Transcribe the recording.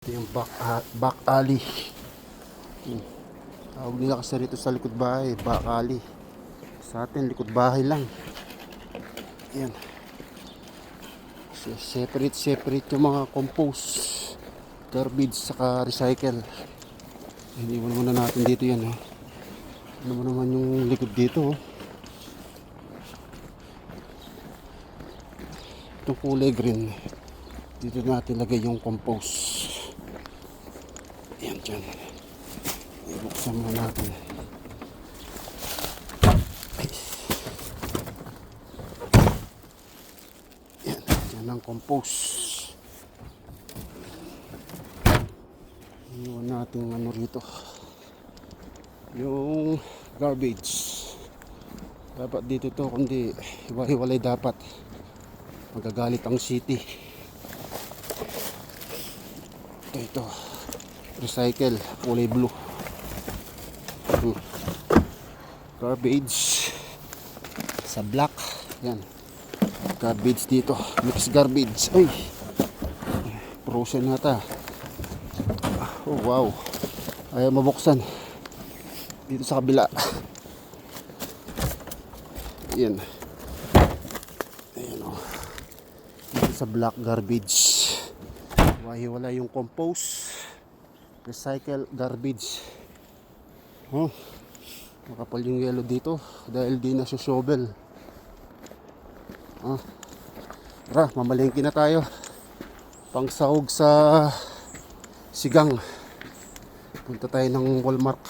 Ito yung back, ah, back alley. Tawag nila kasi rito sa likod bahay, back alley. Sa atin, likod bahay lang. Yan. So, separate, separate yung mga compost, garbage, saka recycle. Hindi mo naman na natin dito yan. Ha? Ano mo naman yung likod dito. Oh. Itong kulay green. Dito natin lagay yung compost. Yan dyan. Ibuksan muna natin. Yan. Yan ang compost. Iwan natin ano rito. Yung garbage. Dapat dito to kundi hiwa-hiwalay dapat. Magagalit ang city. Ito ito. Recycle. Kulay blue. Hmm. Garbage. Sa black. Yan. Garbage dito. Mixed garbage. Ay. Frozen nata. Oh wow. Ayaw mabuksan. Dito sa kabila. Yan. Ayan o. Dito sa black garbage. Wahiwala yung compost. Recycle garbage. Oh. Makapal yung yellow dito dahil di na shovel. Ah. Tara, mamalengke na tayo. Pang sahog sa sigang. Punta tayo ng Walmart.